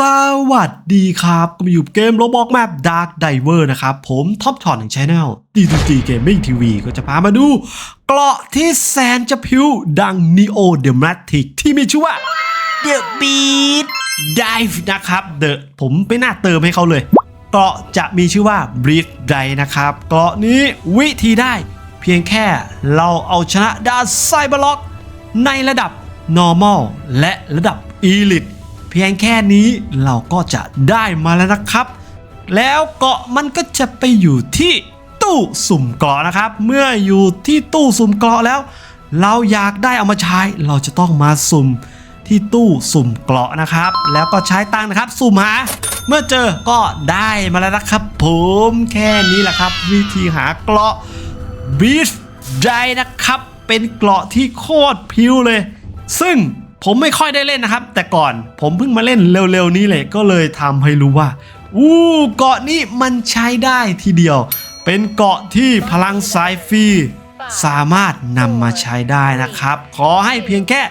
สวัสดีครับก็มาอยู่เกมโรบอกแมป Dark Diver นะครับ ผมท็อปช็อตของช anel D2G Gaming TV ก็จะพามาดู เกราะที่แสนจะพิวดัง Neo The Matic ที่มีชื่อว่า The Beat Dive นะครับ The ผมไม่น่าเติมให้เขาเลย เกราะจะมีชื่อว่า Breed Dive นะครับ เกราะนี้วิธีได้ เพียงแค่เราเอาชนะดาไซเบล็อกในระดับ normal และระดับ elite พียงแค่นี้เราก็จะได้มาแล้วนะครับ แล้วเกาะมันก็จะไปอยู่ที่ตู้สุ่มเกาะนะครับ เมื่ออยู่ที่ตู้สุ่มเกาะแล้ว เราอยากได้เอามาใช้ เราจะต้องมาสุ่มที่ตู้สุ่มเกาะนะครับ แล้วก็ใช้ตังนะครับ สุ่มหา เมื่อเจอก็ได้มาแล้วนะครับ ผมแค่นี้แหละครับ วิธีหาเกาะบีชไดนะครับ เป็นเกาะที่โคตรพิวเลย ซึ่ง ผมไม่ค่อยได้เล่นนะครับ แต่ก่อนผมเพิ่งมาเล่นเร็วๆนี้เลยก็เลยทำให้รู้ว่าอู้เกาะนี้มันใช้ได้ทีเดียว เป็นเกาะที่พลังสายฟรีสามารถนำมาใช้ได้นะครับ ขอให้เพียงแค่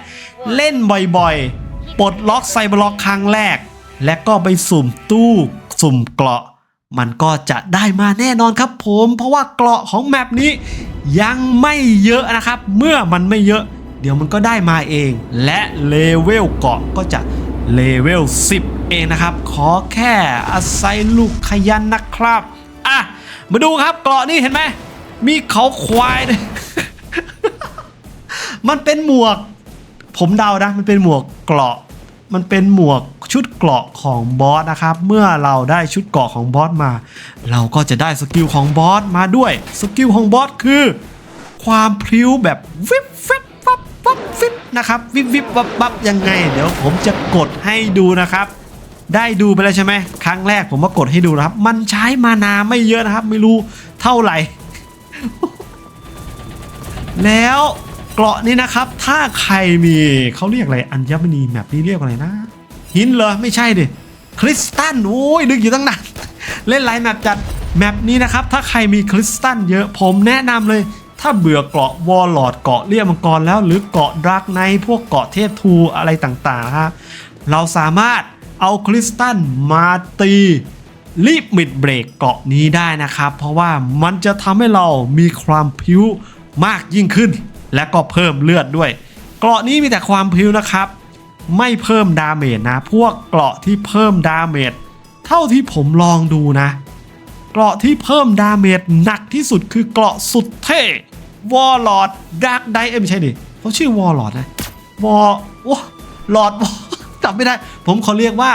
เล่นบ่อยๆ ปลดล็อกไซบล็อกครั้งแรก และก็ไปสุ่มตู้สุ่มเกราะ มันก็จะได้มาแน่นอนครับผม เพราะว่าเกราะของแมปนี้ยังไม่เยอะนะครับ เมื่อมันไม่เยอะ เดี๋ยวมันก็ได้มาเอง และเลเวลเกาะก็จะเลเวล10 เองนะครับ ขอแค่อาศัยลูกขยันนะครับ อะ มาดูครับเกาะนี่เห็นไหม มีเขาควายด้วยมันเป็นหมวก ผมเดานะ มันเป็นหมวกเกราะ มันเป็นหมวกชุดเกราะของบอสนะครับ เมื่อเราได้ชุดเกราะของบอสมา เราก็จะได้สกิลของบอสมาด้วย สกิลของบอสคือ ความพริ้วแบบวิบฟิบ ฟิบนะครับวิบวิบวับวับยังไง เดี๋ยวผมจะกดให้ดูนะครับ ได้ดูไปแล้วใช่ไหมครั้งแรกผมมากดให้ดูนะครับ มันใช้มานาไม่เยอะนะครับ ไม่รู้เท่าไหร่ แล้วเกราะนี้นะครับ ถ้าใครมีเขาเรียกอะไรอัญมณีแมปนี้เรียกอะไรนะ หินเหรอไม่ใช่ดิคริสตัลโอ้ยนึกอยู่ตั้งนานเล่นไลน์แมปจัดแมปนี้นะครับ ถ้าใครมีคริสตัลเยอะผมแนะนำเลย ถ้าเบื่อเกาะวอลลอดเกาะเลี่ยมังกรแล้ว หรือเกาะดรักไนพวกเกาะเทพทูอะไรต่างๆนะครับเราสามารถเอาคริสตัลมาตีรีบมิดเบรกเกาะนี้ได้นะครับ เพราะว่ามันจะทำให้เรามีความพิ้วมากยิ่งขึ้น และก็เพิ่มเลือดด้วย เกาะนี้มีแต่ความพิ้วนะครับ ไม่เพิ่มดาเมจนะ พวกเกาะที่เพิ่มดาเมจเท่าที่ผมลองดูนะ เกราะที่เพิ่มดาเมจหนักที่สุดคือเกราะสุดเท่วอลลอดดักไดเอ็มใช่ดิเขาชื่อวอลลอดนะวอวอลอดจำไม่ได้ ผมขอเรียกว่า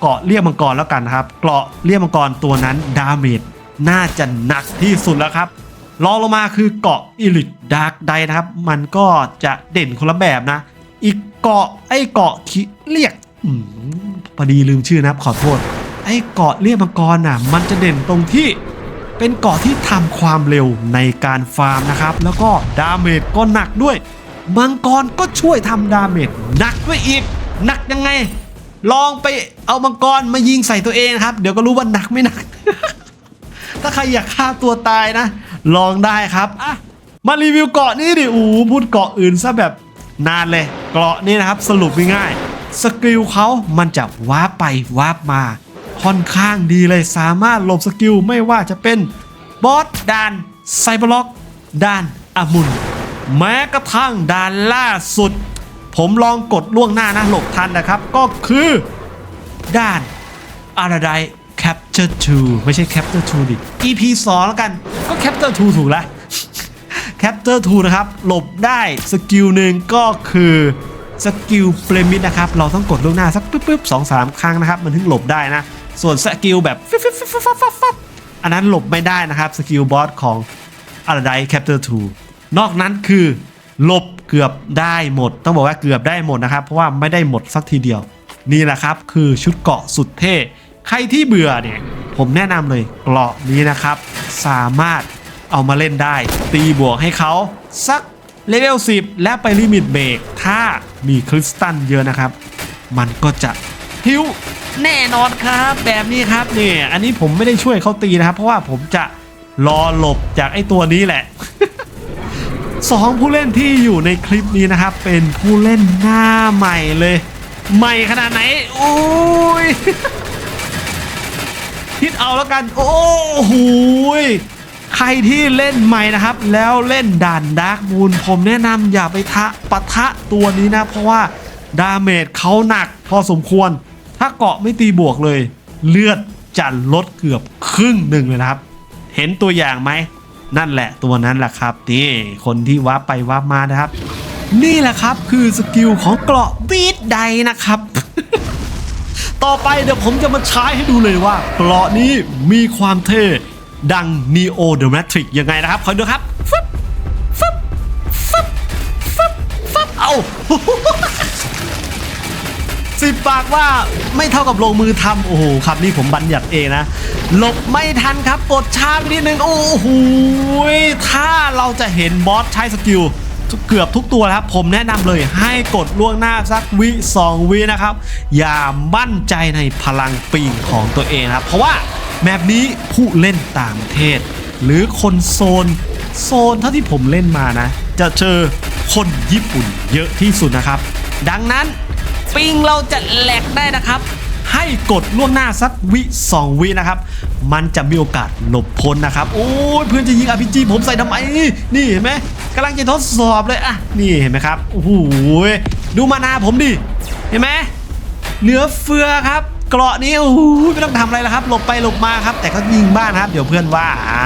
เกราะเรียกมังกรแล้วกันนะครับ เกราะเรียกมังกรตัวนั้นดาเมจน่าจะหนักที่สุดแล้วครับรองลงมาคือเกาะอิลิทดาร์กไดนะครับ มันก็จะเด่นคนละแบบนะ อีกเกาะไอ้เกาะคิเรียกอืมพอดีลืมชื่อนะครับขอโทษ ไอ้เกาะเรียมังกรน่ะมันจะเด่นตรงที่เป็นเกาะที่ทำความเร็วในการฟาร์มนะครับ แล้วก็ดาเมจก็หนักด้วย มังกรก็ช่วยทำดาเมจหนักด้วยอีกหนักยังไง ลองไปเอามังกรมายิงใส่ตัวเองนะครับ เดี๋ยวก็รู้ว่าหนักไม่หนัก ถ้าใครอยากฆ่าตัวตายนะ ลองได้ครับอะมารีวิวเกาะนี้ดิโอ้พูดเกาะอื่นซะแบบนานเลย เกาะนี้นะครับสรุปง่ายๆสกิลเขามันจะวาร์ปไปวาร์ปมา ค่อนข้างดีเลยสามารถหลบสกิลไม่ว่าจะเป็นบอสด่านไซบอร์ล็อกด่านอามุน แม้กระทั่งด่านล่าสุด ผมลองกดล่วงหน้านะหลบทันนะครับ ก็คือด้าน a r a d i Capture 2 ไม่ใช่ Capture 2 ดิ EP 2 แล้วกันก็ Capture 2 ถูกแล้ว Capture 2 นะครับ หลบได้สกิลหนึ่งก็คือสกิลเปรมิดนะครับ เราต้องกดล่วงหน้าสักปึ๊บปึ๊บสองสามครั้งนะครับ มันถึงหลบได้นะ ส่วนสกิลแบบอันนั้นหลบไม่ได้นะครับสกิลบอสของ a r a d i Capture 2นอกนั้นคือหลบเกือบได้หมด ต้องบอกว่าเกือบได้หมดนะครับ เพราะว่าไม่ได้หมดสักทีเดียว นี่แหละครับคือชุดเกาะสุดเท่ใครที่เบื่อเนี่ยผมแนะนำเลยเกราะนี้นะครับ สามารถเอามาเล่นได้ ตีบวกให้เขาสักเลเวล 10 และไปลิมิตเบรกถ้ามีคริสตัลเยอะนะครับ มันก็จะพิ้ว แน่นอนครับ แบบนี้ครับเนี่ยอันนี้ผมไม่ได้ช่วยเขาตีนะครับ เพราะว่าผมจะรอหลบจากไอ้ตัวนี้แหละสองผู้เล่นที่อยู่ในคลิปนี้นะครับ เป็นผู้เล่นหน้าใหม่เลย ใหม่ขนาดไหนโอ้ยคิดเอาแล้วกัน โอ้โหยใครที่เล่นใหม่นะครับ แล้วเล่นด่านดาร์กบูนผมแนะนำอย่าไปทะปะทะตัวนี้นะ เพราะว่าดาเมจเขาหนักพอสมควร ถ้าเกาะไม่ตีบวกเลย เลือดจะลดเกือบครึ่งหนึ่งเลยนะครับ เห็นตัวอย่างไหม นั่นแหละตัวนั้นแหละครับ นี่คนที่วับไปวับมานะครับ นี่แหละครับคือสกิลของเกราะบีดไดนะครับ ต่อไปเดี๋ยวผมจะมาใช้ให้ดูเลยว่าเกราะนี้มีความเท่ดัง Neo The Matrix ยังไงนะครับคอยดูครับฟึบฟึบฟึบฟึบฟึบเอา สิบปากว่าไม่เท่ากับลงมือทำโอ้โหครับนี่ผมบัญญัติเองนะหลบไม่ทันครับกดช้าไปนิดนึงโอ้โหถ้าเราจะเห็นบอสใช้สกิลเกือบทุกตัวครับผมแนะนำเลยให้กดล่วงหน้าสักวิ2วินะครับ อย่ามั่นใจในพลังปีนของตัวเองนะครับ เพราะว่าแมปนี้ผู้เล่นต่างประเทศ หรือคนโซน โซนเท่าที่ผมเล่นมานะ จะเจอคนญี่ปุ่นเยอะที่สุดนะครับ ดังนั้น ปิงเราจะแหลกได้นะครับ ให้กดล่วงหน้าสักวิ 2 วินะครับ มันจะมีโอกาสหลบพ้นนะครับ โอ้ยเพื่อนจะยิงอ p g ผมใส่ทำไม นี่เห็นไหมกำลังจะทดสอบเลยอะนี่เห็นไหมครับโอ้โหดูมานาผมดิเห็นไหมเหลือเฟือครับเกราะนี้โอ้โหไม่ต้องทำอะไรแล้วครับ หลบไปหลบมาครับ แต่ก็ยิงบ้านครับ เดี๋ยวเพื่อนว่าอ่า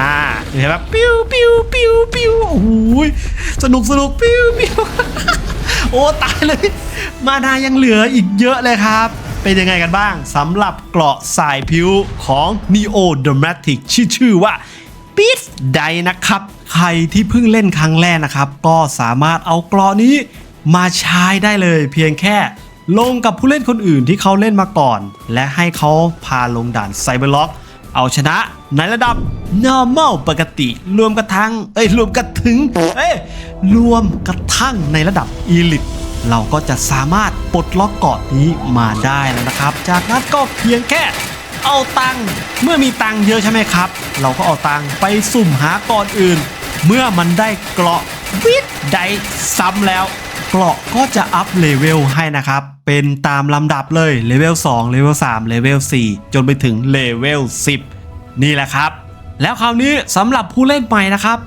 เห็นไหมปิ้วปิ้วปิ้วปิ้วโอ้โหสนุกสนุกปิ้วปิ้ว โอ้ตายเลย มานายังเหลืออีกเยอะเลยครับ เป็นยังไงกันบ้างสำหรับเกราะสายผิวของ Neo Dramatic ชื่อชื่อว่า b e a t d นะครับ ใครที่เพิ่งเล่นครั้งแรกนะครับ ก็สามารถเอาเกราะนี้มาใช้ได้เลยเพียงแค่ลงกับผู้เล่นคนอื่นที่เขาเล่นมาก่อน และให้เขาพาลงด่านไซเบอร์ล็อก เอาชนะในระดับ normal ปกติ รวมกระทั่งเอ้ยรวมกระถึงเอ้ยรวมกระทั่งในระดับ elite เราก็จะสามารถปลดล็อกเกาะนี้มาได้แล้วนะครับ จากนั้นก็เพียงแค่เอาตังค์เมื่อมีตังค์เยอะใช่ไหมครับ เราก็เอาตังค์ไปสุ่มหาก่อนอื่น เมื่อมันได้เกราะวิดได้ซ้ำแล้ว เกราะก็จะอัพเลเวลให้นะครับ เป็นตามลำดับเลยเลเวล2เลเวล3เลเวล4จนไปถึงเลเวล10 นี่แหละครับ แล้วคราวนี้สำหรับผู้เล่นใหม่นะครับ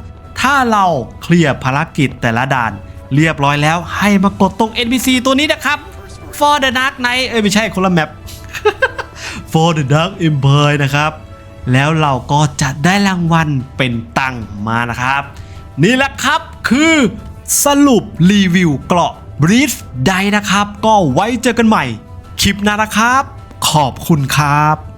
ถ้าเราเคลียร์ภารกิจแต่ละด่าน เรียบร้อยแล้วให้มากดตรง NPC ตัวนี้นะครับ For the Dark Knight เอ้ยไม่ใช่คนละแมป For the Dark Empire นะครับ แล้วเราก็จะได้รางวัลเป็นตังมานะครับ นี่แหละครับคือ สรุปรีวิวเกราะบรีฟได้นะครับ ก็ไว้เจอกันใหม่ คลิปหน้านะครับ ขอบคุณครับ